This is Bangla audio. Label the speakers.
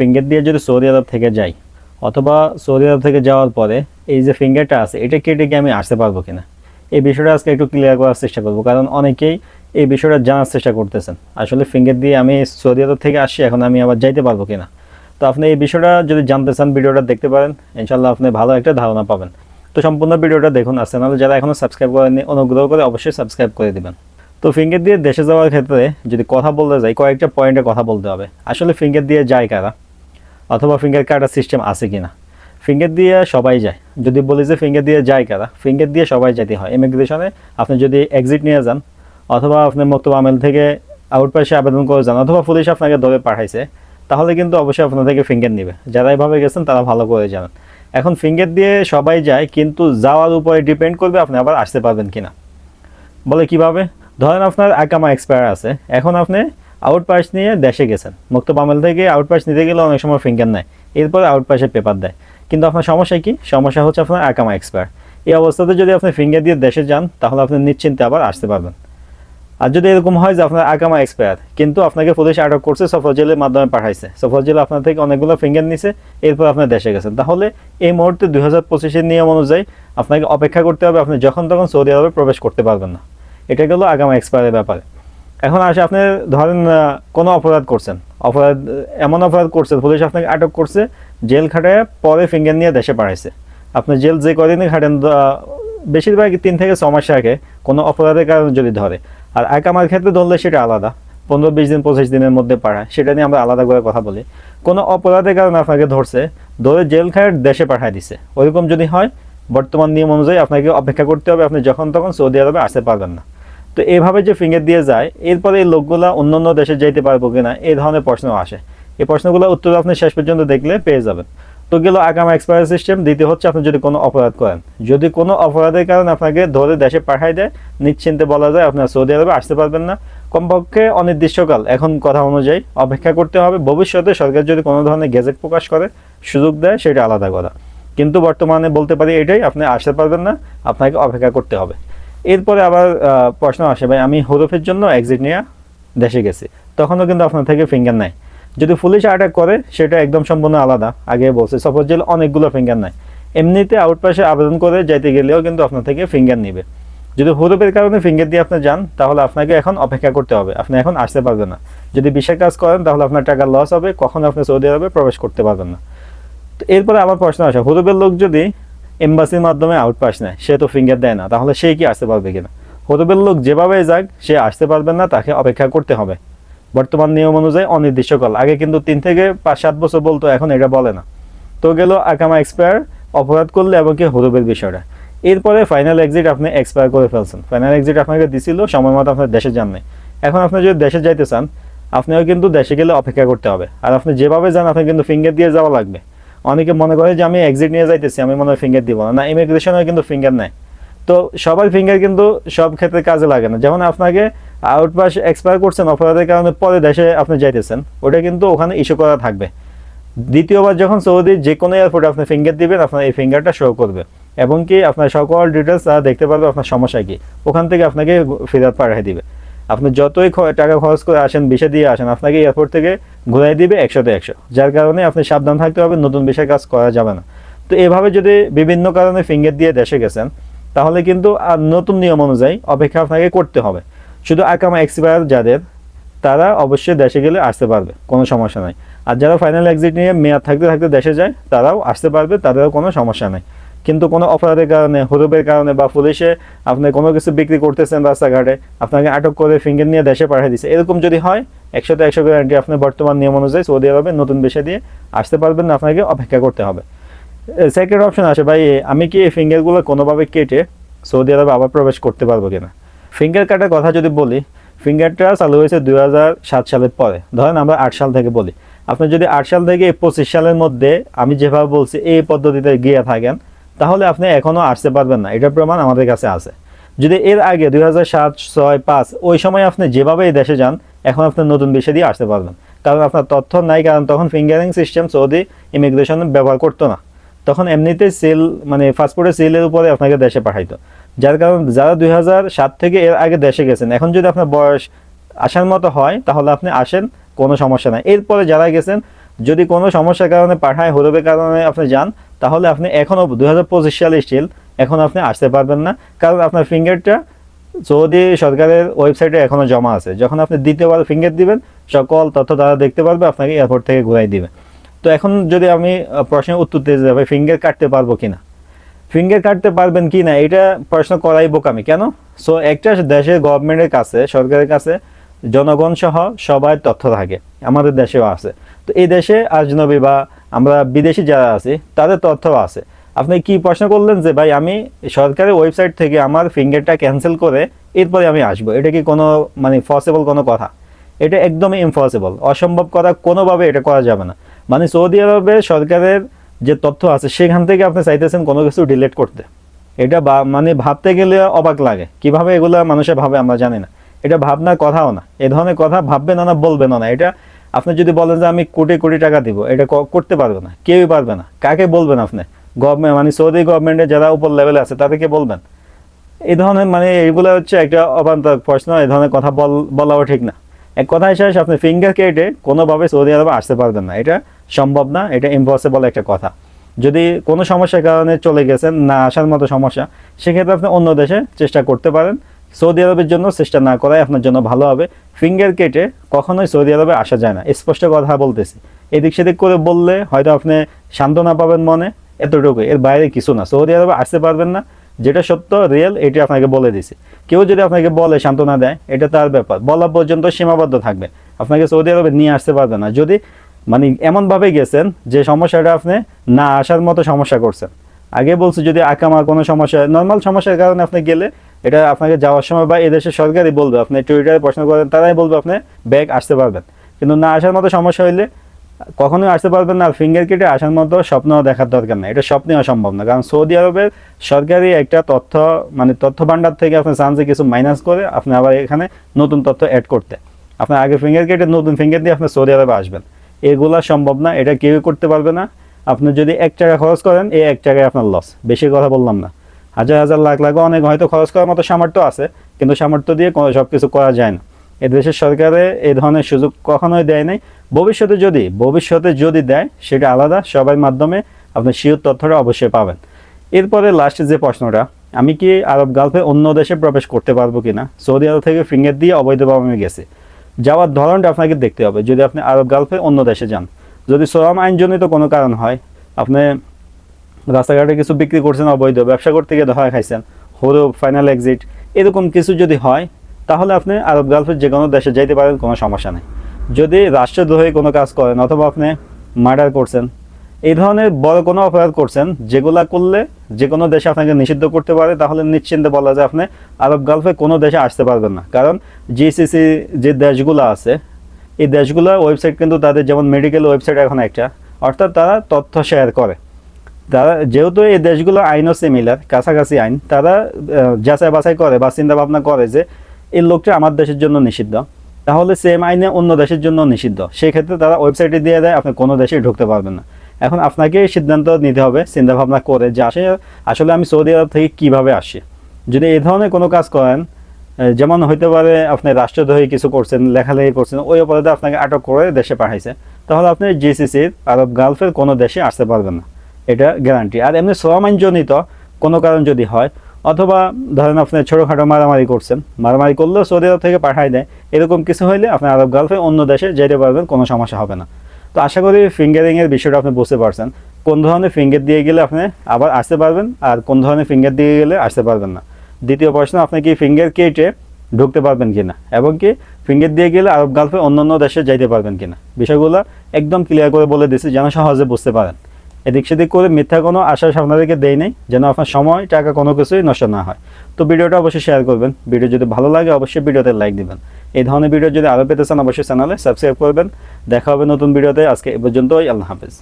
Speaker 1: ফিঙ্গার দিয়ে যদি সৌদি আরব থেকে যাই, অথবা সৌদি আরব থেকে যাওয়ার পরে এই যে ফিঙ্গারটা আছে, এটা কেটে গিয়ে আমি আসতে পারব কিনা? এই বিষয়টা আজকে একটু ক্লিয়ার করার চেষ্টা করব, কারণ অনেকেই এই বিষয়টা জানার চেষ্টা করতেছেন। আসলে ফিঙ্গার দিয়ে আমি সৌদি আরব থেকে আসছি, এখন আমি আবার যাইতে পারব কিনা? তো আপনি এই বিষয়টা যদি জানতে চান, ভিডিওটা দেখতে পারেন ইনশাল্লাহ আপনি ভালো একটা ধারণা পাবেন। তো সম্পূর্ণ ভিডিওটা দেখুন, আর চ্যানেলে যারা এখনও সাবস্ক্রাইব করেননি, অনুগ্রহ করে অবশ্যই সাবস্ক্রাইব করে দিবেন। তো ফিঙ্গার দিয়ে দেশে যাওয়ার ক্ষেত্রে যদি কথা বলতে যাই, কয়েকটা পয়েন্টে কথা বলতে হবে। আসলে ফিঙ্গার দিয়ে যায় কারা? অথবা ফিঙ্গার কাটার সিস্টেম আছে কি না ফিঙ্গার দিয়ে সবাই যায়। যদি বলি যে ফিঙ্গার দিয়ে যায় কারা? ফিঙ্গার দিয়ে সবাই যেতে হয়। ইমিগ্রেশনে আপনি যদি এক্সিট নিয়ে যান, অথবা আপনি মক্তব আমেল থেকে আউট পাশে আবেদন করে যান, অথবা পুলিশ আপনাকে ধরে পাঠাইছে, তাহলে কিন্তু অবশ্যই আপনার থেকে ফিঙ্গার নেবে। যারা এভাবে গেছেন, তারা ভালো করে জানেন। এখন ফিঙ্গার দিয়ে সবাই যায়, কিন্তু যাওয়ার উপরে ডিপেন্ড করবে আপনি আবার আসতে পারবেন কিনা। বলে কীভাবে? ধরেন আপনার আকামা এক্সপায়ার আছে। এখন আপনি আউট পাস নিয়ে দেশে গেছেন। মুক্ত বামেল থেকে আউট পাস নিতে গেলে অনেক সময় ফিঙ্গার নেয়। এরপর আউট পাসে পেপার দেয়। কিন্তু আপনার সমস্যা কি? সমস্যা হচ্ছে আপনার আকামা এক্সপায়ার এই অবস্থাতে যদি আপনি ফিঙ্গার দিয়ে দেশে যান, তাহলে আপনি নিশ্চিন্তে আবার আসতে পারবেন। আর যদি এরকম হয় যে আপনার আকামা এক্সপায়ার কিন্তু আপনাকে পুলিশ আটক করছে সফর জেলের মাধ্যমে পাঠাইছে। সফর জেলে আপনার থেকে অনেকগুলো ফিঙ্গার নিছে, এরপর আপনার দেশে গেছেন। তাহলে এই মুহূর্তে দুই হাজার পঁচিশের নিয়ম অনুযায়ী আপনাকে অপেক্ষা করতে হবে। আপনি যখন তখন সৌদি আরবে প্রবেশ করতে পারবেন না। এটা গেল আগামা এক্সপায়ারের ব্যাপারে। এখন আসে আপনি ধরেন কোনো অপরাধ করছেন। অপরাধ, এমন অপরাধ করছেন পুলিশ আপনাকে আটক করছে, জেল খাটায় পরে ফিঙ্গার নিয়ে দেশে পাঠাইছে। আপনি জেল যে কদিনই খাটেন বেশিরভাগ তিন থেকে ছ মাস আগে কোনো অপরাধের কারণে যদি ধরে। আর আকামার ক্ষেত্রে ধরলে সেটা আলাদা। পনেরো, বিশ দিন, পঁচিশ দিনের মধ্যে পাঠায়। সেটা নিয়ে আমরা আলাদা করে কথা বলি। কোনো অপরাধের কারণে আপনাকে ধরছে, ধরে জেল খায়ের দেশে পাঠায় দিছে। ওইরকম যদি হয়, বর্তমান নিয়ম অনুযায়ী আপনাকে অপেক্ষা করতে হবে। আপনি যখন তখন সৌদি আরবে আসতে পারবেন না। তো এভাবে যে ফিঙ্গার দিয়ে যায়, এরপরে এই লোকগুলা অন্য দেশে যাইতে পারব কিনা, এই ধরনের প্রশ্ন আসে। এই প্রশ্নগুলো উত্তর আপনি শেষ পর্যন্ত দেখলে পেয়ে যাবেন। তো গেল আগামা এক্সপায়ার সিস্টেম দ্বিতীয় হচ্ছে আপনি যদি কোনো অপরাধ করেন। যদি কোনো অপরাধের কারণে আপনাকে ধরে দেশে পাঠাই দেয়, নিশ্চিন্তে বলা যায় আপনার সৌদি আরবে আসতে পারবেন না। কমপক্ষে অনির্দিষ্টকাল, এখন কথা অনুযায়ী অপেক্ষা করতে হবে। ভবিষ্যতে সরকার যদি কোনো ধরনের গেজেট প্রকাশ করে, সুযোগ দেয়, সেটা আলাদা কথা। কিন্তু বর্তমানে বলতে পারি এটাই, আপনি আসতে পারবেন না, আপনাকে অপেক্ষা করতে হবে। এরপরে আবার প্রশ্ন আসে, ভাই, আমি হরফের জন্য এক্সিট নিয়ে দেশে গেছি। তখনও কিন্তু আপনার থেকে ফিঙ্গার নাই। যদি পুলিশ অ্যাটাক করে, সেটা একদম সম্পূর্ণ আলাদা। আগে বলছে সাপোজ জেল অনেকগুলো ফিঙ্গার নাই। এমনিতে আউটপাসে আবেদন করে যাইতে গেলেও কিন্তু আপনার থেকে ফিঙ্গার নিবে। যদি হরফের কারণে ফিঙ্গার দিয়ে আপনি যান, তাহলে আপনাকে এখন অপেক্ষা করতে হবে। আপনি এখন আসতে পারবেন না। যদি বিশেষ কাজ করেন, তাহলে আপনার টাকা লস হবে, কখন আপনি সৌদি আরবে প্রবেশ করতে পারবেন না। তো এরপরে আমার প্রশ্ন আসে, হরফের লোক যদি এম্বাসির মাধ্যমে আউট পাস নেয় সে তো ফিঙ্গার দেয় না। তাহলে সে কি আসতে পারবে কিনা? হরফের লোক যেভাবে যাক, সে আসতে পারবে না, তাকে অপেক্ষা করতে হবে। বর্তমান নিয়ম অনুযায়ী অনির্দিষ্টকাল। আগে কিন্তু তিন থেকে পাঁচ, সাত বছর বলতো, এখন এটা বলে না। তো গেল আকামা এক্সপায়ার অপরাধ করলে এবং কি হরুবের বিষয়টা। এরপরে ফাইনাল এক্সিট আপনি এক্সপায়ার করে ফেলছেন। ফাইনাল এক্সিট আপনাকে দিছিল, সময় মতো আপনার দেশে যান নাই এখন আপনি যদি দেশে যাইতে চান, আপনিও কিন্তু দেশে গেলে অপেক্ষা করতে হবে। আর আপনি যেভাবে যান আপনি কিন্তু ফিঙ্গার দিয়ে যাওয়া লাগবে। অনেকে মনে করে যে আমি এক্সিট নিয়ে যাইতেছি, আমি মনে হয় ফিঙ্গার দিব না। না ইমিগ্রেশনে কিন্তু ফিঙ্গার নেয় তো সবার ফিঙ্গার কিন্তু সব ক্ষেত্রে কাজে লাগে না। যেমন আপনাকে আউট পাস এক্সপায়ার করছেন, অপরাধের কারণে পরে দেশে আপনি যাইতেছেন, ওটা কিন্তু ওখানে ইস্যু করা থাকবে। দ্বিতীয়বার যখন সৌদি যে কোনো এয়ারপোর্টে আপনি ফিঙ্গার দিবেন, আপনার এই ফিঙ্গারটা শো করবে। এবং কি আপনার সকল ডিটেলস তারা দেখতে পারবে আপনার সমস্যা কি। ওখান থেকে আপনাকে ফেরত পাঠিয়ে দিবে। আপনি যতই টাকা খরচ করে আসেন, বিষে দিয়ে আসেন, আপনাকে এয়ারপোর্ট থেকে ঘুরাই দিবে একশোতে একশো। যার কারণে আপনি সাবধান থাকতে হবে, নতুন বিষয়ে কাজ করা যাবে না। তো এভাবে যদি বিভিন্ন কারণে ফিঙ্গার দিয়ে দেশে গেছেন, তাহলে কিন্তু আর নতুন নিয়ম অনুযায়ী অপেক্ষা আপনাকে করতে হবে। শুধু আকামা এক্সপায়ার যাদের, তারা অবশ্যই দেশে গেলে আসতে পারবে, কোনো সমস্যা নাই। আর যারা ফাইনাল এক্সিট নিয়ে মেয়াদ থাকতে থাকতে দেশে যায়, তারাও আসতে পারবে, তাদেরও কোনো সমস্যা নেই। কিন্তু কোনো অপরাধের কারণে হরুবের কারণে বা পুলিশে আপনি কোনো কিছু বিক্রি করতেছেন রাস্তাঘাটে, আপনাকে আটক করে ফিঙ্গার নিয়ে দেশে পাঠিয়ে দিচ্ছে এরকম যদি হয়, একশোতে একশো গ্যারান্টি আপনি বর্তমান নিয়ম অনুযায়ী সৌদি আরবে নতুন বিষয় দিয়ে আসতে পারবেন না, আপনাকে অপেক্ষা করতে হবে। সেকেন্ড অপশন আসে, ভাই, আমি কি এই ফিঙ্গারগুলো কোনোভাবে কেটে সৌদি আরবে আবার প্রবেশ করতে পারব কিনা? ফিঙ্গার কাটার কথা যদি বলি, ফিঙ্গারটা চালু হয়েছে দুই সাত সালের পরে। ধরেন আমরা আট সাল থেকে বলি। আপনি যদি আট সাল থেকে পঁচিশ সালের মধ্যে আমি যেভাবে বলছি, এই পদ্ধতিতে গিয়ে থাকেন তাহলে আপনি এখনও আসতে পারবেন না। এটার প্রমাণ আমাদের কাছে আছে। যদি এর আগে দুই হাজার সাত, ছয়, পাঁচ ওই সময় আপনি যেভাবে এই দেশে যান, এখন আপনি নতুন বিষয় দিয়ে আসতে পারবেন। কারণ আপনার তথ্য নাই, কারণ তখন ফিঙ্গারিং সিস্টেম সৌদি ইমিগ্রেশন ব্যবহার করতো না। তখন এমনিতে সেল মানে পাসপোর্টের সেলের উপরে আপনাকে দেশে পাঠাইতো। যার কারণ যারা দুই সাত থেকে এর আগে দেশে গেছেন, এখন যদি আপনার বয়স আসার মতো হয়, তাহলে আপনি আসেন, কোনো সমস্যা নাই। এরপরে যারা গেছেন, যদি কোনো সমস্যার কারণে, পাঠায় হরবের কারণে আপনি যান তাহলে আপনি এখনও দুই হাজার পঁচিশ সালে স্টিল এখন আপনি আসতে পারবেন না। কারণ আপনার ফিঙ্গারটা সৌদি সরকারের ওয়েবসাইটে এখনও জমা আছে। যখন আপনি দ্বিতীয়বার ফিঙ্গার দিবেন, সকল তথ্য তারা দেখতে পারবে, আপনাকে এয়ারপোর্ট থেকে ঘুরাই দিবে। তো এখন যদি আমি প্রশ্নের উত্তর দিতে যাবে ফিঙ্গার কাটতে পারব কিনা? ফিঙ্গার কাটতে পারবেন কি না এটা প্রশ্ন করাই বোকামি। কেন? সো একটা দেশের গভর্নমেন্টের কাছে, সরকারের কাছে জনগণ সহ সবার তথ্য থাকে। আমাদের দেশেও আছে। তো এই দেশে আজনবী বা আমরা বিদেশি যারা আছি, তাদের তথ্য আছে। আপনি কি প্রশ্ন করলেন যে, ভাই, আমি সরকারের ওয়েবসাইট থেকে আমার ফিঙ্গারটা ক্যান্সেল করে এরপরে আমি আসব? এটা কি কোনো মানে পসিবল কোনো কথা? এটা একদমই ইম্পসিবল অসম্ভব করা কোনোভাবে এটা করা যাবে না। মানে সৌদি আরবে সরকারের যে তথ্য আছে, সেখান থেকে আপনি চাইতেছেন কোনো কিছু ডিলিট করতে। এটা বা- মানে ভাবতে গেলে অবাক লাগে। কীভাবে এগুলো মানুষে ভাবে আমরা জানি না। এটা ভাবনার কথাও না। এ ধরনের কথা ভাববে না বলবেন না। এটা আপনি যদি বলেন যে আমি কোটি কোটি টাকা দিব, এটা করতে পারবে না, কেউই পারবে না। কাকে বলবেন আপনি? গভর্নমেন্ট মানে সৌদি গভর্নমেন্টের যারা উপর লেভেলে আছে, তাদেরকে বলবেন। এই ধরনের মানে এগুলো হচ্ছে একটা অবান্তর প্রশ্ন, এই ধরনের কথা বল বলাও ঠিক না। এক কথায় শেষ, আপনি ফিঙ্গার কেটে কোনোভাবে সৌদি আরবে আসতে পারবেন না। এটা সম্ভব না, এটা ইম্পসিবল একটা কথা। যদি কোনো সমস্যার কারণে চলে গেছেন, না আসার মতো সমস্যা, সেক্ষেত্রে আপনি অন্য দেশে চেষ্টা করতে পারেন। সৌদি আরবের জন্য চেষ্টা না করাই আপনার জন্য ভালো হবে। ফিঙ্গার কেটে কখনোই সৌদি আরবে আসা যায় না। স্পষ্ট কথা বলতেছি। এদিক সেদিক করে বললে হয়তো আপনি সান্ত্বনা পাবেন মনে। এতটুকু এর বাইরে কিছু না। সৌদি আরবে আসতে পারবেন না। যেটা সত্য রিয়েল এটি আপনাকে বলে দিছি। কেউ যদি আপনাকে বলে সান্ত্বনা দেয়, এটা তার ব্যাপার। বলা পর্যন্ত সীমাবদ্ধ থাকবে। আপনাকে সৌদি আরবে নিয়ে আসতে পারবে না। যদি মানে এমনভাবে গেছেন যে সমস্যাটা আপনি না আসার মতো সমস্যা করছেন। আগে বলছি যদি আকামা কোনো সমস্যা নর্মাল সমস্যার কারণে আপনি গেলে এটা আপনাকে যাওয়ার সময় বা এদেশের সরকারই বলবে, আপনি টুইটারে প্রশ্ন করেন, তারাই বলবে আপনি ব্যাগ আসতে পারবেন। কিন্তু না আসার মতো সমস্যা হইলে কখনোই আসতে পারবেন না ফিঙ্গার কেটে আসার মতো স্বপ্ন দেখার দরকার নেই। এটা স্বপ্নে অসম্ভব না, কারণ সৌদি আরবের সরকারি একটা তথ্য মানে তথ্য ভান্ডার থেকে আপনি চান্সে কিছু মাইনাস করে আপনি আবার এখানে নতুন তথ্য অ্যাড করতে। আপনার আগে ফিঙ্গার কেটে নতুন ফিঙ্গার দিয়ে আপনি সৌদি আরবে আসবেন। এগুলা সম্ভব না, এটা কেউ করতে পারবে না। আপনি যদি এক টাকা খরচ করেন, এই এক টাকায় আপনার লস বেশি কথা বললাম না। হাজার হাজার লাখ লাখ, অনেক হয়তো খরচ করার মতো সামর্থ্য আছে, কিন্তু সামর্থ্য দিয়ে সব কিছু করা যায় না। এ দেশের সরকারে এই ধরনের সুযোগ কখনোই দেয় নাই। ভবিষ্যতে যদি ভবিষ্যতে যদি দেয়, সেটা আলাদা। সবার মাধ্যমে আপনি শিওর তথ্যটা অবশ্যই পাবেন। এরপরে লাস্টে যে প্রশ্নটা, আমি কি আরব গালফে অন্য দেশে প্রবেশ করতে পারব কিনা? সৌদি আরব থেকে ফিঙ্গার দিয়ে অবৈধভাবে আমি গেছি। যাওয়ার ধরনটা আপনাকে দেখতে হবে। যদি আপনি আরব গালফে অন্য দেশে যান, যদি শ্রম আইনজনিত কোনো কারণ হয়, আপনি রাস্তাঘাটে কিছু বিক্রি করছেন অবৈধ, ব্যবসা করতে গিয়ে ধরা খাইছেন, হরো ফাইনাল এক্সিট এরকম কিছু যদি হয়, তাহলে আপনি আরব গালফের যে কোনো দেশে যাইতে পারেন, কোনো সমস্যা নেই। যদি রাষ্ট্রদ্রোহী কোনো কাজ করেন অথবা আপনি মার্ডার করছেন, এই ধরনের বড় কোনো অপরাধ করছেন, যেগুলা করলে যে কোনো দেশে আপনাকে নিষিদ্ধ করতে পারে, তাহলে নিশ্চিন্তে বলা যায় আপনি আরব গালফে কোনো দেশে আসতে পারবেন না। কারণ জিসিসি যে দেশগুলো আছে, এই দেশগুলোর ওয়েবসাইট কিন্তু তাদের যেমন মেডিকেল ওয়েবসাইট এখন একটা, অর্থাৎ তারা তথ্য শেয়ার করে। তারা যেহেতু এই দেশগুলো আইনও সিমিলার কাছাকাছি আইন, তারা যাচাই বাছাই করে বা চিন্তা ভাবনা করে যে এই লোকটা আমার দেশের জন্য নিষিদ্ধ। তাহলে সেম আইনে অন্য দেশের জন্য নিষিদ্ধ। সেক্ষেত্রে তারা ওয়েবসাইটে দিয়ে দেয়, আপনি কোনো দেশে ঢুকতে পারবেন না। এখন আপনাকে সিদ্ধান্ত নিতে হবে, চিন্তা ভাবনা করে যে আসে, আসলে আমি সৌদি আরব থেকে কীভাবে আসি। যদি এই ধরনের কোনো কাজ করেন যেমন হইতে পারে আপনি রাষ্ট্রদ্রোহী কিছু করছেন, লেখালেখি করছেন, ওই অপরাধে আপনাকে আটক করে দেশে পাঠাইছে। তাহলে আপনি জিসিসির আরব গালফের কোনো দেশে আসতে পারবেন না। এটা গ্যারান্টি আর এমনি শ্রম আইনজনিত কোনো কারণ যদি হয়, অথবা ধরেন আপনি ছোটোখাটো মারামারি করছেন, মারামারি করলেও সৌদি আরব থেকে পাঠাই দেয়, এরকম কিছু হইলে আপনি আরব গালফে অন্য দেশে যেতে পারবেন, কোনো সমস্যা হবে না। তো আশা করি ফিঙ্গারিংয়ের বিষয়টা আপনি বুঝতে পারছেন। কোন ধরনের ফিঙ্গার দিয়ে গেলে আপনি আবার আসতে পারবেন, আর কোন ধরনের ফিঙ্গার দিয়ে গেলে আসতে পারবেন না। দ্বিতীয় প্রশ্ন, আপনি কি ফিঙ্গার কেটে ঢুকতে পারবেন কিনা, এবং কি ফিঙ্গার দিয়ে গেলে আরব গালফে অন্য অন্য দেশে যাইতে পারবেন কিনা? বিষয়গুলো একদম ক্লিয়ার করে বলে দিচ্ছি যেন সহজে বুঝতে পারেন। এদিক সেদিক করে মিথ্যা কোনো আশা আপনাদেরকে দেয় নেই, যেন আপনার সময়, টাকা কোনো কিছুই নষ্ট না হয়। তো ভিডিওটা অবশ্যই শেয়ার করবেন। ভিডিও যদি ভালো লাগে, অবশ্যই ভিডিওতে লাইক দিবেন। এই ধরনের ভিডিও যদি আরও পেতে চান, অবশ্যই চ্যানেলে সাবস্ক্রাইব করবেন। দেখা হবে নতুন ভিডিওতে। আজকে এ পর্যন্তই। আল্লাহ হাফেজ।